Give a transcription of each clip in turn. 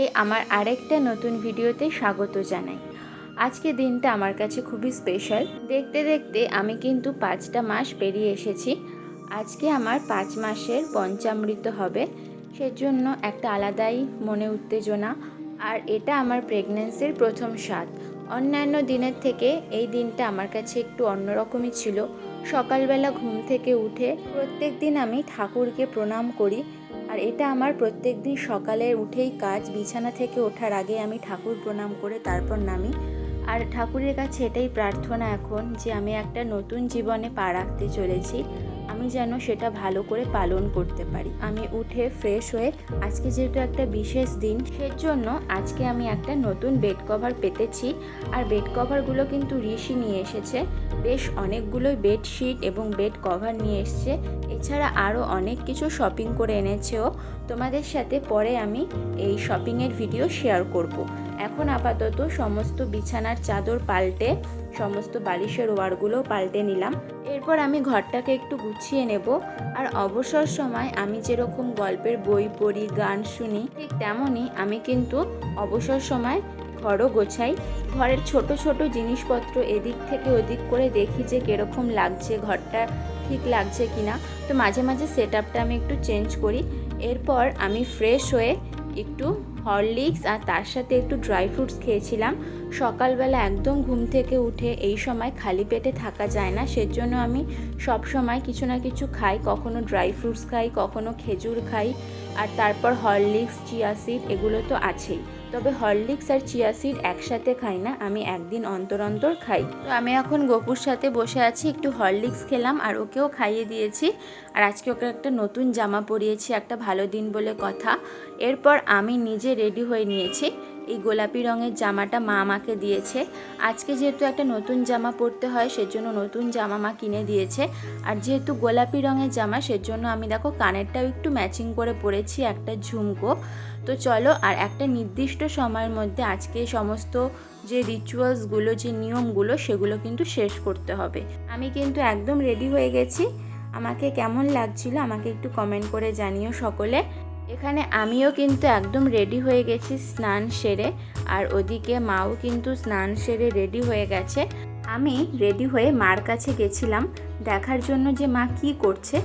সকলকে আমার আরেকটা নতুন ভিডিওতে স্বাগত জানাই। আজকে দিনটা আমার কাছে খুবই স্পেশাল দেখতে দেখতে আমি কিন্তু পাঁচটা মাস পেরিয়ে এসেছি। আজকে আমার পাঁচ মাসের পঞ্চামৃত হবে। সেজন্য একটা আলাদাই মনে উত্তেজনা। আর এটা আমার প্রেগনেন্সির প্রথম স্বাদ। অন্যান্য দিনের থেকে এই দিনটা আমার কাছে একটু অন্যরকমই ছিল। সকালবেলা ঘুম থেকে উঠে প্রত্যেক দিন আমি ঠাকুরকে প্রণাম করি। আর এটা আমার প্রত্যেক দিন সকালে উঠেই কাজ, বিছানা থেকে ওঠার আগে আমি ঠাকুর প্রণাম করে তারপর নামি। আর ঠাকুরের কাছে এটাই প্রার্থনা এখন যে আমি একটা নতুন জীবনে পা রাখতে চলেছি। আমি যেন সেটা ভালো করে পালন করতে পারি। আমি উঠে ফ্রেশ হয়ে আজকে যেহেতু একটা বিশেষ দিন, সেজন্য আজকে আমি একটা নতুন বেড কভার পেতেছি। আর বেড কভারগুলো কিন্তু ঋষি নিয়ে এসেছে। বেশ অনেকগুলোই বেডশিট এবং বেড কভার নিয়ে এসছে। এছাড়া আরও অনেক কিছু শপিং করে এনেছেও তোমাদের সাথে পরে আমি এই শপিংয়ের ভিডিও শেয়ার করব। এখন আপাতত সমস্ত বিছানার চাদর পাল্টে সমস্ত বালিশের ওয়ারগুলো পাল্টে নিলাম। এরপর আমি ঘরটাকে একটু গুছিয়ে নেব। আর অবসর সময় আমি যেরকম গল্পের বই পড়ি, গান শুনি, ঠিক তেমনই আমি কিন্তু অবসর সময় ঘরও গোছাই। ঘরের ছোট ছোট জিনিসপত্র এদিক থেকে ওদিক করে দেখি যে কীরকম লাগছে, ঘরটা ঠিক লাগছে কিনা। তো মাঝে মাঝে সেট আপটা আমি একটু চেঞ্জ করি। এরপর আমি ফ্রেশ হয়ে একটু হরলিক্স আর তার সাথে একটু ড্রাই ফ্রুটস খেয়েছিলাম। সকালবেলা একদম ঘুম থেকে উঠে এই সময় খালি পেটে থাকা যায় না, সেজন্য আমি সব সময় কিছু না কিছু খাই, কখনো ড্রাই ফ্রুটস খাই, কখনো খেজুর খাই, আর তারপর হরলিক্স, চিয়া সিড এগুলো তো আছেই। তবে হরলিক্স আর চিয়া সিড একসাথে খাই না, আমি একদিন অন্তর অন্তর খাই। তো আমি এখন গোপুর সাথে বসে আছি, একটু হরলিক্স খেলাম আর ওকেও খাইয়ে দিয়েছি। আর আজকে ওকে একটা নতুন জামা পরিয়েছি, একটা ভালো দিন বলে কথা। এরপর আমি নিজে রেডি হয়ে নিয়েছি। এই গোলাপি রঙের জামাটা মা আমাকে দিয়েছে। আজকে যেহেতু একটা নতুন জামা পরতে হয়, সেজন্য নতুন জামা মা কিনে দিয়েছে। আর যেহেতু গোলাপি রঙের জামা, সেজন্য আমি দেখো কানেরটাও একটু ম্যাচিং করে পরেছি, একটা ঝুমকো। তো চলো, আর একটা নির্দিষ্ট সময়ের মধ্যে আজকে সমস্ত যে রিচুয়ালসগুলো যে নিয়মগুলো সেগুলো কিন্তু শেষ করতে হবে। আমি কিন্তু একদম রেডি হয়ে গেছি। আমাকে কেমন লাগছিল আমাকে একটু কমেন্ট করে জানিও সকলে। এখানে আমিও কিন্তু একদম রেডি হয়ে গেছি স্নান সেরে, আর ওদিকে মাও কিন্তু স্নান সেরে রেডি হয়ে গেছে। আমি রেডি হয়ে মার কাছে গেছিলাম, দেখার জন্য যে মা কি করছে।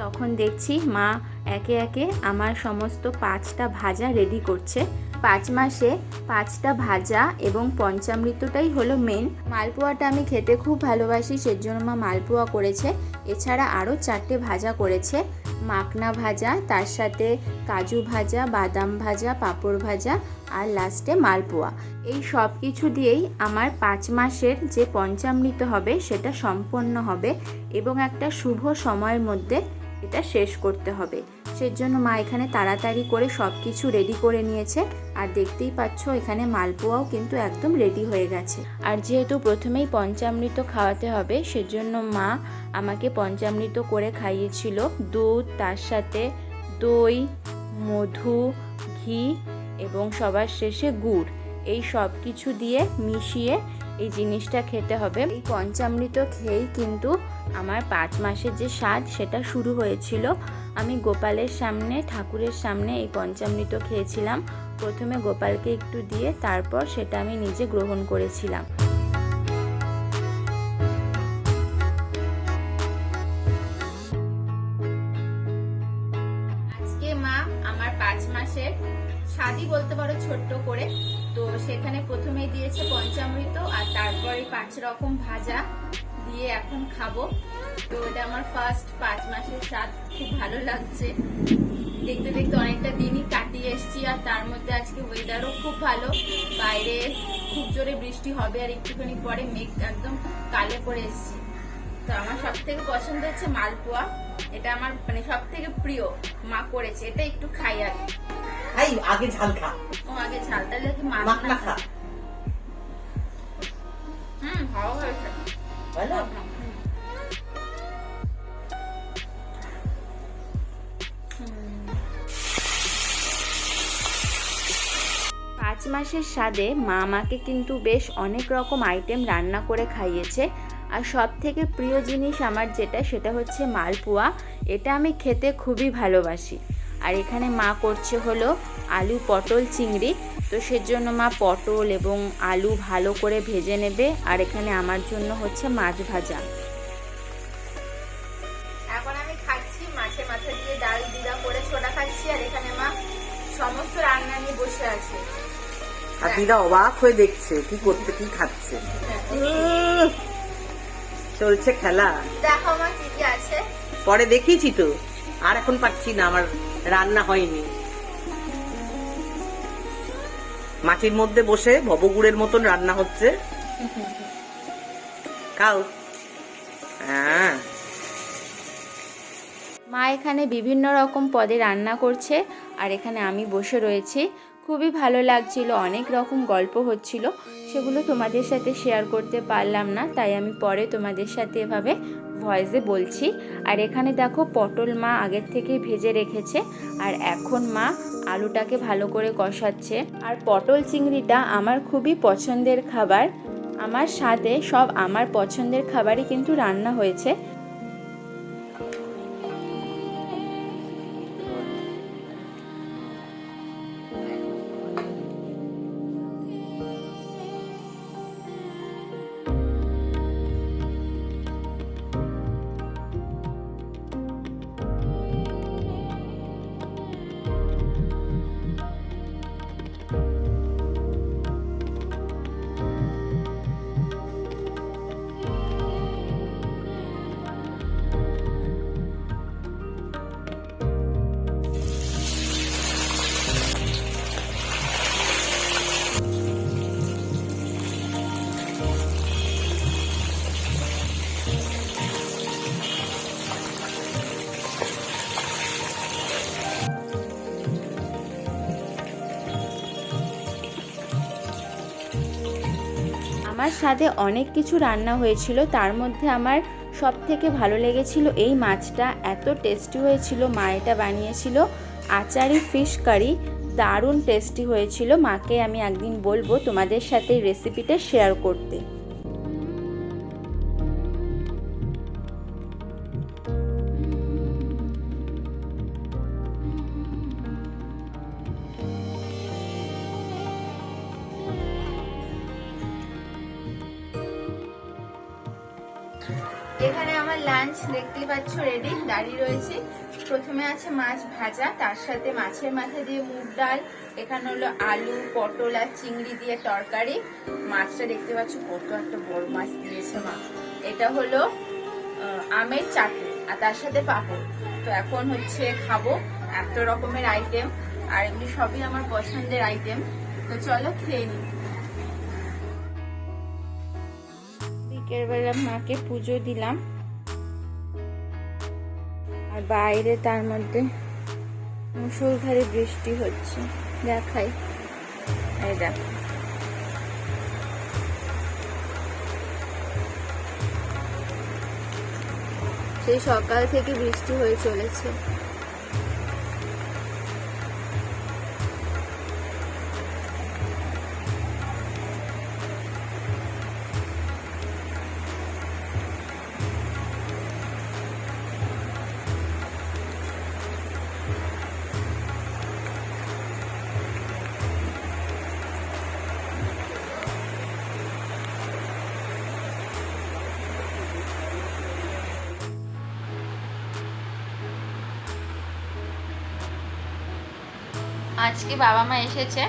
তখন দেখছি মা একে একে আমার সমস্ত পাঁচটা ভাজা রেডি করছে। পাঁচ মাসে পাঁচটা ভাজা এবং পঞ্চামৃতটাই হলো মেন মালপোয়াটা আমি খেতে খুব ভালোবাসি, সেজন্য মা মালপোয়া করেছে। এছাড়া আরও চারটে ভাজা করেছে। মাকনা ভাজা, তার সাথে কাজু ভাজা, বাদাম ভাজা, পাঁপড় ভাজা আর লাস্টে মালপোয়া। এই সব কিছু দিয়েই আমার পাঁচ মাসের যে পঞ্চামৃত হবে সেটা সম্পন্ন হবে এবং একটা শুভ সময়ের মধ্যে এটা শেষ করতে হবে। সেজন্য মা এখানে তাড়াতাড়ি করে সব কিছু রেডি করে নিয়েছে। আর দেখতেই পাচ্ছ, এখানে মালপোয়াও কিন্তু একদম রেডি হয়ে গেছে। আর যেহেতু প্রথমেই পঞ্চামৃত খাওয়াতে হবে, সেজন্য মা আমাকে পঞ্চামৃত করে খাইয়েছিল। দুধ, তার সাথে দই, মধু, ঘি এবং সবার শেষে গুড়। এই সব কিছু দিয়ে মিশিয়ে এই জিনিসটা খেতে হবে। এই পঞ্চামৃত খেয়েই কিন্তু আমার পাঁচ মাসের যে স্বাদ সেটা শুরু হয়েছিল। আমি গোপালের সামনে, ঠাকুরের সামনে এই পঞ্চামৃত খেয়েছিলাম। প্রথমে গোপালকে একটু দিয়ে তারপর সেটা আমি নিজে গ্রহণ করেছিলাম। স্বাদই বলতে পারো, ছোট্ট করে। তো সেখানে প্রথমেই দিয়েছে পঞ্চামৃত আর তারপরে পাঁচ রকম ভাজা দিয়ে এখন খাব। তো এটা আমার ফার্স্ট পাঁচ মাসের স্বাদ, খুব ভালো লাগছে। দেখতে দেখতে অনেকটা দিনই কাটিয়ে এসছি আর তার মধ্যে আজকে ওয়েদারও খুব ভালো। বাইরে খুব জোরে বৃষ্টি হবে আর একটুখানি পরে মেঘ একদম কালে পড়ে এসছি। তো আমার সব থেকে পছন্দ হচ্ছে মালপোয়া। এটা আমার মানে সব থেকে প্রিয়। মা করেছে, এটা একটু খাই আর আগে ঝাল খা। ও আগে মা মাখনা খা। হুম ভালো হয়েছে। ভালো পাঁচ মাসের স্বাদে মা আমাকে কিন্তু বেশ অনেক রকম আইটেম রান্না করে খাইয়েছে। আর সব থেকে প্রিয় জিনিস আমার যেটা সেটা হচ্ছে মালপোয়া। এটা আমি খেতে খুবই ভালোবাসি। আর এখানে মা করছে হলো আলু পটল চিংড়ি। তো সেজন্য মা পটল এবং আলু ভালো করে ভেজে নেবে। আর এখানে আমার জন্য হচ্ছে মাছ ভাজা। এখন আমি খাচ্ছি মাছের মাথা দিয়ে ডাল দিদা করে ছোটা খাচ্ছি। আর এখানে মা সমস্ত রান্না নিয়ে বসে আছে। আর দিদা অবাক হয়ে দেখছে কি করতে কি খাচ্ছে। চলছে খেলা। দেখো মা কি কি আছে। পরে দেখিয়েছি তো। আর এখন পাচ্ছি না আমার রান্না হয়নি। মাটির মধ্যে বসে ভবগুড়ের মতন রান্না হচ্ছে। খাও। হ্যাঁ। মা এখানে বিভিন্ন রকম পদে রান্না করছে, আর এখানে আমি বসে রয়েছি। খুবই ভালো লাগছিল, অনেক রকম গল্প হচ্ছিল। সেগুলো তোমাদের সাথে শেয়ার করতে পারলাম না, তাই আমি পরে তোমাদের সাথে এভাবে ভয়েসে বলছি। আর এখানে দেখো পটল মা আগের থেকে ভেজে রেখেছে। আর এখন মা আলুটাকে ভালো করে কষাচ্ছে। আর পটল চিংড়িটা আমার খুবই পছন্দের খাবার। আমার সাথে সব আমার পছন্দের খাবারই কিন্তু রান্না হয়েছে। আমার সাথে অনেক কিছু রান্না হয়েছিল, তার মধ্যে আমার সব থেকে ভালো লেগেছিল এই মাছটা। এত টেস্টি হয়েছিল, মা এটা বানিয়েছিল। আচারি ফিশ কারি দারুণ টেস্টি হয়েছিল। মাকে আমি একদিন বলব তোমাদের সাথে রেসিপিটা শেয়ার করতে। এখানে আমার লাঞ্চ দেখতেই পাচ্ছ রেডি দাঁড়িয়ে রয়েছে। প্রথমে আছে মাছ ভাজা, তার সাথে মাছের মাথা দিয়ে মুগ ডাল, এখানে হলো আলু, পটল আর চিংড়ি দিয়ে তরকারি। মাছটা দেখতে পাচ্ছ, কত একটা বড় মাছ দিয়েছে মা। এটা হলো আমের চাটনি আর তার সাথে পাঁপড়। তো এখন হচ্ছে খাব এত রকমের আইটেম আর এগুলি সবই আমার পছন্দের আইটেম তো চলো খেয়ে নিই। বিকেলবেলা মাকে পুজো দিলাম। আর বাইরে তার মধ্যে মুসলধারে বৃষ্টি হচ্ছে। দেখাই। এই দেখো। সেই সকাল থেকে বৃষ্টি হয়ে চলেছে। আজকে বাবা মা এসেছে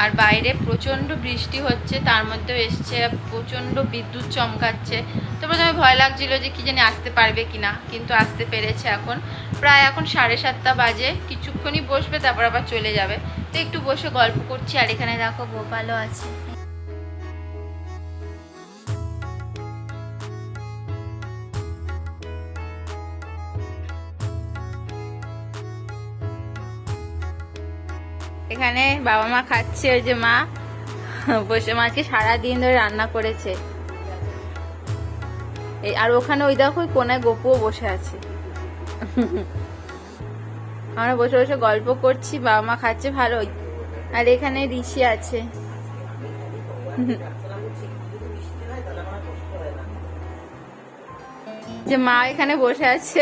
আর বাইরে প্রচণ্ড বৃষ্টি হচ্ছে, তার মধ্যেও এসছে, প্রচণ্ড বিদ্যুৎ চমকাচ্ছে। তো প্রথমে ভয় লাগছিল যে কি জানি আসতে পারবে কি না কিন্তু আসতে পেরেছে এখন। প্রায় এখন সাড়ে সাতটা বাজে, কিছুক্ষণই বসবে, তারপর আবার চলে যাবে। তো একটু বসে গল্প করছি, আর এখানে দেখো গোপালও আছে। এখানে বাবা মা খাচ্ছে ওই যে মা। বসে মাকে সারাদিন ধরে রান্না করেছে। এই আর ওখানে ওই দেখো কোনায় গপুও বসে আছে। আমরা বসে বসে গল্প করছি বাবা মা খাচ্ছে ভালোই। আর এখানে ঋষি আছে। যে মা এখানে বসে আছে।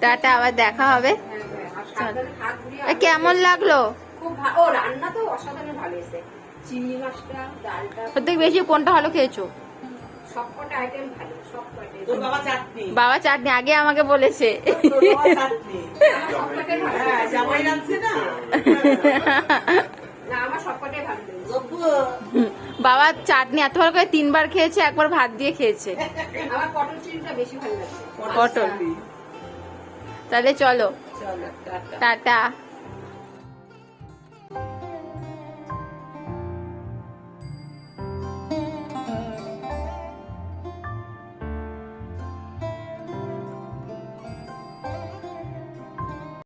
টাটা আবার দেখা হবে। কেমন লাগল? খুব ও রান্না তো অসাধারণ ভালো হয়েছে। চিংড়ি মাছটা ডালটা। ওর থেকে বেশি কোনটা ভালো খেয়েছো? সবকটা আইটেম ভালো বাবা চাটনি। আগে আমাকে বলেছে। হ্যাঁ বাবা চাটনি এত ভালো করে তিনবার খেয়েছে একবার ভাত দিয়ে খেয়েছে। পটল তাহলে চলো। টাটা।